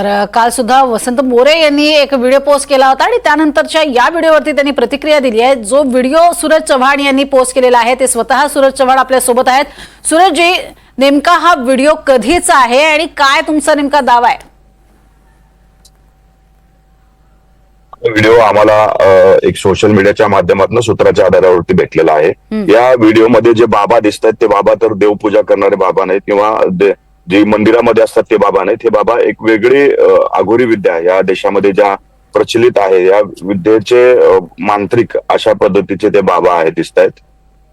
तर काल सुद्धा वसंत मोरे यांनी एक व्हिडिओ पोस्ट केला होता आणि त्यानंतरच्या या व्हिडिओवरती त्यांनी प्रतिक्रिया दिली आहे. जो व्हिडिओ सूरज चव्हाण यांनी पोस्ट केलेला आहे ते स्वतः सूरज चव्हाण आपल्यासोबत आहेत. सूरजजी नेमका हा व्हिडिओ कधीचा आहे आणि काय तुमचा नेमका दावा आहे? व्हिडिओ आम्हाला एक सोशल मीडियाच्या माध्यमातून सूत्राच्या आधारावरती भेटलेला आहे. या व्हिडिओमध्ये जे बाबा दिसत आहेत ते बाबा तर देवपूजा करणारे बाबा नाहीत किंवा जे मंदिरामध्ये असतात ते बाबा नाहीत. हे बाबा एक वेगळी आघोरी विद्या या देशामध्ये ज्या प्रचलित आहे या विद्येचे मांत्रिक अशा पद्धतीचे ते बाबा आहे दिसत आहेत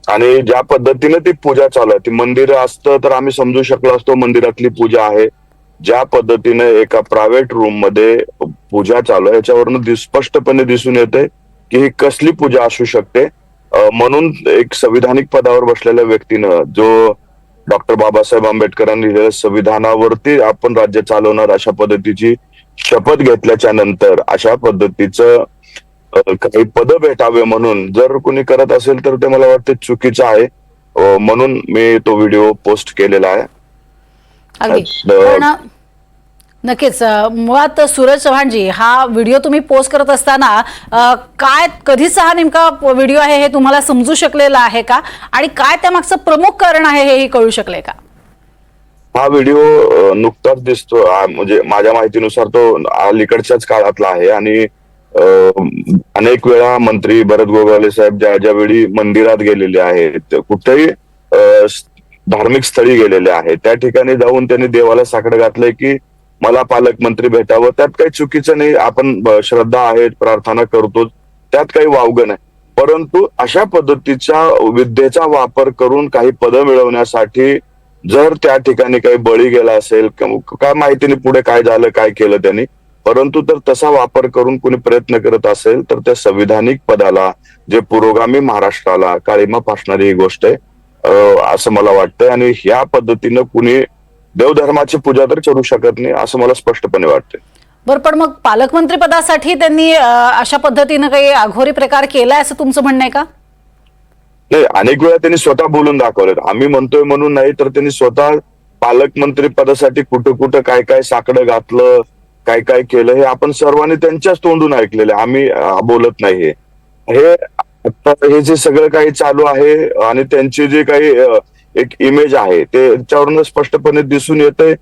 आणि ज्या पद्धतीने ती पूजा चालू आहे ती मंदिर असतं तर आम्ही समजू शकलो असतो मंदिरातली पूजा आहे. ज्या पद्धतीने एका प्रायव्हेट रूममध्ये पूजा चालू आहे याच्यावरनं स्पष्टपणे दिसून येते की ही कसली पूजा असू शकते. म्हणून एक संविधानिक पदावर बसलेल्या व्यक्तीनं जो डॉक्टर बाबासाहेब आंबेडकरांनी लिहिलेल्या संविधानावरती आपण राज्य चालवणार अशा पद्धतीची शपथ घेतल्याच्या नंतर अशा पद्धतीचं काही पद भेटावे म्हणून जर कोणी करत असेल तर ते मला वाटते चुकीचं आहे. म्हणून मी तो व्हिडिओ पोस्ट केलेला आहे. नक्कीच मुळात सूरज चव्हाणजी हा व्हिडिओ तुम्ही पोस्ट करत असताना काय कधीचा हा नेमका व्हिडिओ आहे हे तुम्हाला समजू शकलेला आहे का? आणि काय त्यामागचं प्रमुख कारण आहे हेही कळू शकले का? हा व्हिडिओ नुकताच दिसतो म्हणजे माझ्या माहितीनुसार तो अलीकडच्याच काळातला आहे आणि अनेक वेळा मंत्री भरत गोगावले साहेब ज्या ज्या वेळी मंदिरात गेलेले आहेत कुठेही धार्मिक स्थळी गेलेले आहेत त्या ठिकाणी जाऊन त्यांनी देवाला साकडं घातलंय की मला पालकमंत्री भेटावं. त्यात काही चुकीचं नाही. आपण श्रद्धा आहेत प्रार्थना करतो. त्यात काही वावगं नाही. परंतु अशा पद्धतीच्या विद्येचा वापर करून काही पदं मिळवण्यासाठी जर त्या ठिकाणी काही बळी गेला असेल किंवा काय माहिती नाही पुढे काय झालं काय केलं त्यांनी. परंतु तर तसा वापर करून कोणी प्रयत्न करत असेल तर त्या संविधानिक पदाला जे पुरोगामी महाराष्ट्राला काळीमा फासणारी ही गोष्ट आहे असं मला वाटतं आणि ह्या पद्धतीनं कुणी देवधर्माची पूजा तर करू शकत नाही असं मला स्पष्टपणे वाटतं बरं पण मग पालकमंत्री पदासाठी त्यांनी अशा पद्धतीनं काही अघोरी प्रकार केलाय असं तुमचं म्हणणं आहे का? नाही अनेक वेळा त्यांनी स्वतः बोलून दाखवलेत. आम्ही म्हणतोय म्हणून नाही तर त्यांनी स्वतः पालकमंत्री पदासाठी कुठं कुठं काय काय साकडं घातलं काय काय केलं हे आपण सर्वांनी त्यांच्याच तोंडून ऐकलेलं आहे. आम्ही बोलत नाही हे. हे आता हे जे सगळं काही चालू आहे आणि त्यांची जे काही एक इमेज आहे. ते त्याच्यावरून स्पष्टपणे दिसून येतंय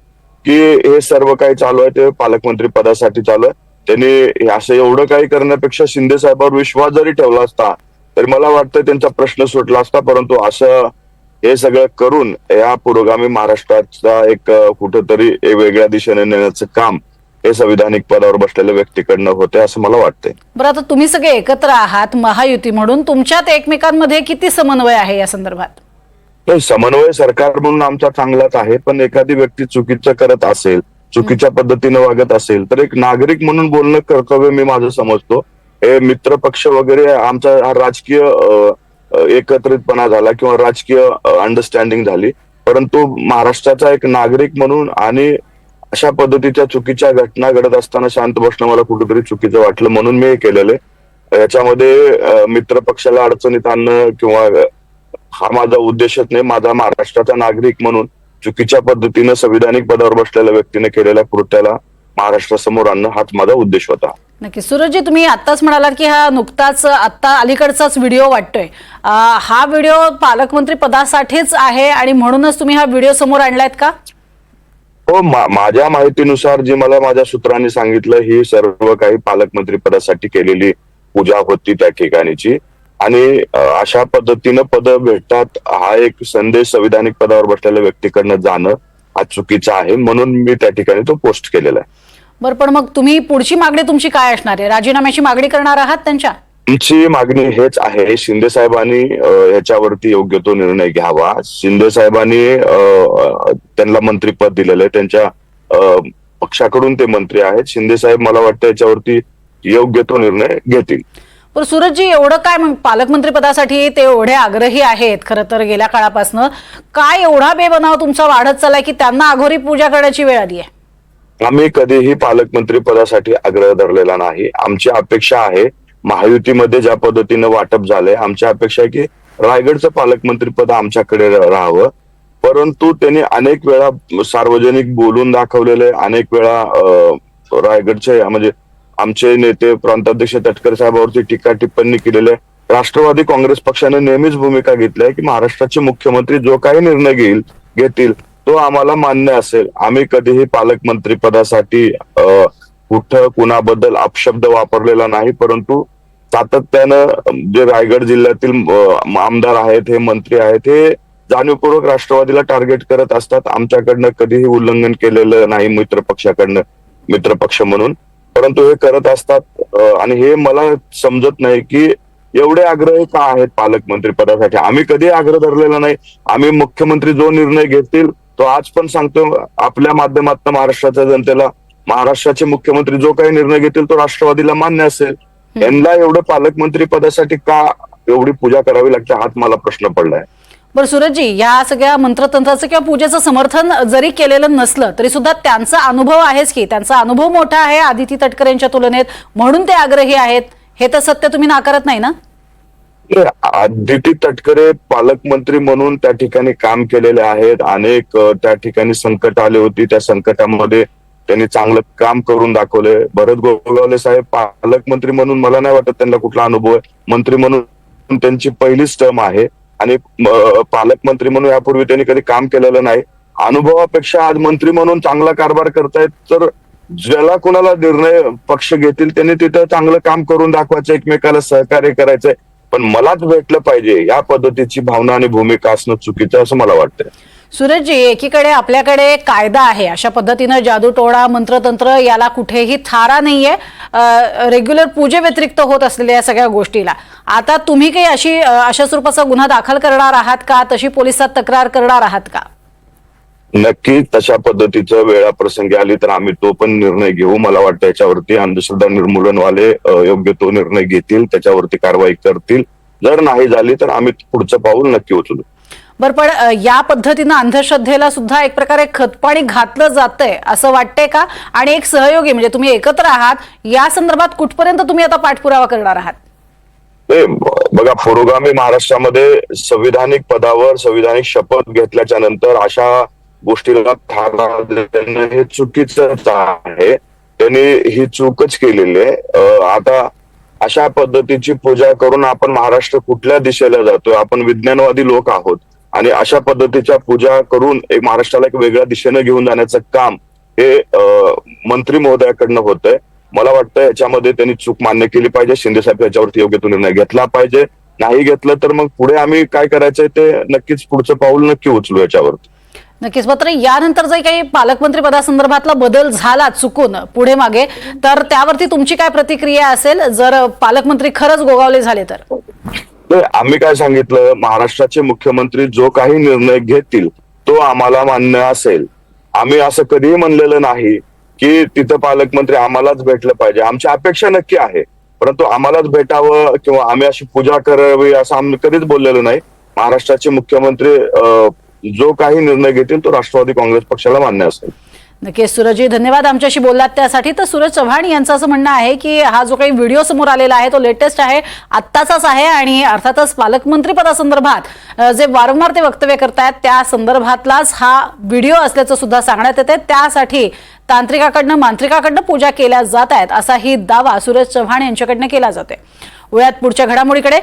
की हे सर्व काही चालू आहे. ते पालकमंत्री पदासाठी चालू आहे. त्यांनी असं एवढं काही करण्यापेक्षा शिंदे साहेबांवर विश्वास जरी ठेवला असता तरी मला वाटतं त्यांचा प्रश्न सुटला असता परंतु असं हे सगळं करून या पुरोगामी महाराष्ट्राचा एक कुठंतरी वेगळ्या दिशेने नेण्याचं काम हे संविधानिक पदावर बसलेल्या व्यक्तीकडनं होते असं मला वाटतंय. बरं आता तुम्ही सगळे एकत्र आहात महायुती म्हणून. तुमच्यात एकमेकांमध्ये किती समन्वय आहे या संदर्भात? समन्वय सरकार म्हणून आमचा चांगलाच आहे पण एखादी व्यक्ती चुकीचं करत असेल चुकीच्या पद्धतीनं वागत असेल तर एक नागरिक म्हणून बोलणं कर्तव्य मी माझं समजतो. हे मित्र पक्ष वगैरे आमचा हा राजकीय एकत्रितपणा झाला किंवा राजकीय अंडरस्टँडिंग झाली. परंतु महाराष्ट्राचा एक नागरिक म्हणून आणि अशा पद्धतीच्या चुकीच्या घटना घडत असताना शांत बसणं मला कुठेतरी चुकीचं वाटलं म्हणून मी हे केलेलं याच्यामध्ये मित्र पक्षाला अडचणीत आणणं किंवा हा माझा उद्देशच नाही माझा महाराष्ट्राचा नागरिक म्हणून चुकीच्या पद्धतीनं संविधानिक पदावर बसलेल्या व्यक्तीने केलेल्या कृत्याला महाराष्ट्रासमोर आणणं हाच माझा उद्देश होता. नक्की. सूरजजी तुम्ही आत्ताच म्हणालात की हा नुकताच आत्ता अलीकडचाच व्हिडिओ वाटतोय. हा व्हिडिओ पालकमंत्री पदासाठीच आहे आणि म्हणूनच तुम्ही हा व्हिडिओ समोर आणलायत का? हो माझ्या माहितीनुसार जी मला माझ्या सूत्रांनी सांगितलं ही सर्व काही पालकमंत्री पदासाठी केलेली पूजा होती त्या ठिकाणीची. आणि अशा पद्धतीनं पद भेटतात. हा एक संदेश संविधानिक पदावर बसलेल्या व्यक्तीकडनं जाणं हा चुकीचा आहे. म्हणून मी त्या ठिकाणी तो पोस्ट केलेला आहे. बरं पण मग तुम्ही पुढची मागणी तुमची काय असणार आहे? राजीनाम्याची मागणी करणार आहात त्यांच्या? आमची मागणी हेच आहे. शिंदे साहेबांनी अ, ह्याच्यावरती योग्य तो निर्णय घ्यावा. शिंदे साहेबांनी त्यांना मंत्रीपद दिलेलं आहे. त्यांच्या पक्षाकडून ते मंत्री आहेत. शिंदे साहेब मला वाटतं याच्यावरती योग्य तो निर्णय घेतील. पण सूरजजी एवढं काय मग पालकमंत्री पदासाठी ते एवढे आग्रही आहेत? खरं तर गेल्या काळापासून काय एवढा बेबनाव तुमचा वाढत चाललाय की त्यांना अघोरी पूजा करण्याची वेळ आली आहे? आम्ही कधीही पालकमंत्री पदासाठी आग्रह धरलेला नाही. आमची अपेक्षा आहे महायुतीमध्ये ज्या पद्धतीनं वाटप झालंय आमची अपेक्षा आहे की रायगडचं पालकमंत्री पद आमच्याकडे राहावं. परंतु त्यांनी अनेक वेळा सार्वजनिक बोलून दाखवलेलं आहे. अनेक वेळा रायगडचे म्हणजे आमचे नेते प्रांताध्यक्ष तटकर साहेबांवरती टीका टिप्पणी केलेली आहे. राष्ट्रवादी काँग्रेस पक्षाने नेहमीच भूमिका घेतली आहे की महाराष्ट्राचे मुख्यमंत्री जो काही निर्णय घेईल घेतील तो आम्हाला मान्य असेल. आम्ही कधीही पालकमंत्री पदासाठी कुठं कुणाबद्दल अपशब्द वापरलेला नाही परंतु सातत्यानं जे रायगड जिल्ह्यातील आमदार आहेत हे मंत्री आहेत हे जाणीवपूर्वक राष्ट्रवादीला टार्गेट करत असतात. आमच्याकडनं कधीही उल्लंघन केलेलं नाही मित्र पक्षाकडनं मित्र पक्ष म्हणून. परंतु हे करत असतात आणि हे मला समजत नाही की एवढे आग्रही का आहेत पालकमंत्री पदासाठी? आम्ही कधी आग्रह धरलेला नाही. आम्ही मुख्यमंत्री जो निर्णय घेतील तो आज पण सांगतो आपल्या माध्यमातून महाराष्ट्राच्या जनतेला. महाराष्ट्राचे मुख्यमंत्री जो काही निर्णय घेतील तो राष्ट्रवादीला मान्य असेल. यांना एवढं पालकमंत्री पदासाठी का एवढी पूजा करावी लागते हाच मला प्रश्न पडलाय. बरं सूरजजी या सगळ्या मंत्रतंत्राचं किंवा पूजेचं समर्थन जरी केलेलं नसलं तरी सुद्धा त्यांचा अनुभव आहेच की त्यांचा अनुभव मोठा आहे आदिती तटकर यांच्या तुलनेत म्हणून ते आग्रही आहेत. हे तर सत्य तुम्ही नाकारत नाही ना? आदिती तटकरे पालकमंत्री म्हणून त्या ठिकाणी काम केलेले आहेत. अनेक त्या ठिकाणी संकट आले होती. त्या संकटामध्ये त्यांनी चांगलं काम करून दाखवले. भरत गोगावले साहेब पालकमंत्री म्हणून मला नाही वाटत त्यांना कुठला अनुभव आहे. मंत्री म्हणून त्यांची पहिलीच टर्म आहे. आणि पालकमंत्री म्हणून यापूर्वी त्यांनी कधी काम केलेलं नाही. अनुभवापेक्षा आज मंत्री म्हणून चांगला कारभार करतायत तर ज्याला कोणाला निर्णय पक्ष घेतील त्यांनी तिथं चांगलं काम करून दाखवायचं एकमेकाला सहकार्य करायचंय. पण मलाच भेटलं पाहिजे या पद्धतीची भावना आणि भूमिका असणं चुकीचं असं मला वाटतंय. सूरजजी एकीकडे आपल्याकडे कायदा आहे. अशा पद्धतीनं जादूटोळा मंत्रतंत्र याला कुठेही थारा नाहीये. रेग्युलर पूजे व्यतिरिक्त होत असलेल्या या सगळ्या गोष्टीला. आता तुम्ही काही अशी अशा स्वरूपाचा गुन्हा दाखल करणार आहात का? तशी पोलिसात तक्रार करणार आहात का? नक्की तशा पद्धतीचं वेळाप्रसंगी आली तर आम्ही तो पण निर्णय घेऊ. मला वाटतं याच्यावरती अंधश्रद्धा निर्मूलनवाले वाले योग्य तो निर्णय घेतील. त्याच्यावरती कारवाई करतील. जर नाही झाली तर आम्ही पुढचं पाऊल नक्की उचलू. बरं पण या पद्धतीनं अंधश्रद्धेला सुद्धा एक प्रकारे खतपाणी घातलं जातंय असं वाटतंय का? आणि एक सहयोगी म्हणजे तुम्ही एकत्र आहात या संदर्भात कुठपर्यंत तुम्ही आता पाठपुरावा करणार आहात? बघा पुरोगामी महाराष्ट्रामध्ये संविधानिक पदावर संविधानिक शपथ घेतल्याच्या नंतर अशा गोष्टीला थारा देणं हे चुकीचंच आहे. त्यांनी ही चूकच केलेली आहे. आता अशा पद्धतीची पूजा करून आपण महाराष्ट्र कुठल्या दिशेला जातोय? आपण विज्ञानवादी लोक आहोत. आणि अशा पद्धतीच्या पूजा करून एक महाराष्ट्राला एक वेगळ्या दिशेने घेऊन जाण्याचं काम हे मंत्री महोदयाकडनं होतंय. मला वाटतं याच्यामध्ये त्यांनी चूक मान्य केली पाहिजे. शिंदे साहेब याच्यावरती योग्य तो निर्णय घेतला पाहिजे. नाही घेतलं तर मग पुढे आम्ही काय करायचंय ते नक्कीच पुढचं पाऊल नक्की उचलू याच्यावरती. नक्कीच. मात्र यानंतर जर काही पालकमंत्री पदासंदर्भातला बदल झाला चुकून पुढे मागे तर त्यावरती तुमची काय प्रतिक्रिया असेल? जर पालकमंत्री खरंच गोगावले झाले तर? आम्ही काय सांगितलं? महाराष्ट्राचे मुख्यमंत्री जो काही निर्णय घेतील तो आम्हाला मान्य असेल. आम्ही असं कधीही म्हणलेलं नाही की तिथं पालकमंत्री आम्हालाच भेटलं पाहिजे. आमची अपेक्षा नक्की आहे. परंतु आम्हालाच भेटावं किंवा आम्ही अशी पूजा करावी असं आम्ही कधीच बोललेलो नाही. महाराष्ट्राचे मुख्यमंत्री जो काही निर्णय घेतील तो राष्ट्रवादी काँग्रेस पक्षाला मान्य असेल. नक्कीच सूरजजी धन्यवाद आमच्याशी बोललात त्यासाठी. तर सूरज चव्हाण यांचं असं म्हणणं आहे की हा जो काही व्हिडिओ समोर आलेला आहे तो लेटेस्ट आहे आत्ताचाच आहे आणि अर्थातच पालकमंत्रीपदासंदर्भात जे वारंवार ते वक्तव्य करतायत त्या संदर्भातलाच हा व्हिडिओ असल्याचं सुद्धा सांगण्यात येते त्यासाठी तांत्रिकाकडनं मांत्रिकाकडनं पूजा केल्या जात आहेत असाही दावा सूरज चव्हाण यांच्याकडनं केला जातोय. वयात पुढच्या घडामोडीकडे.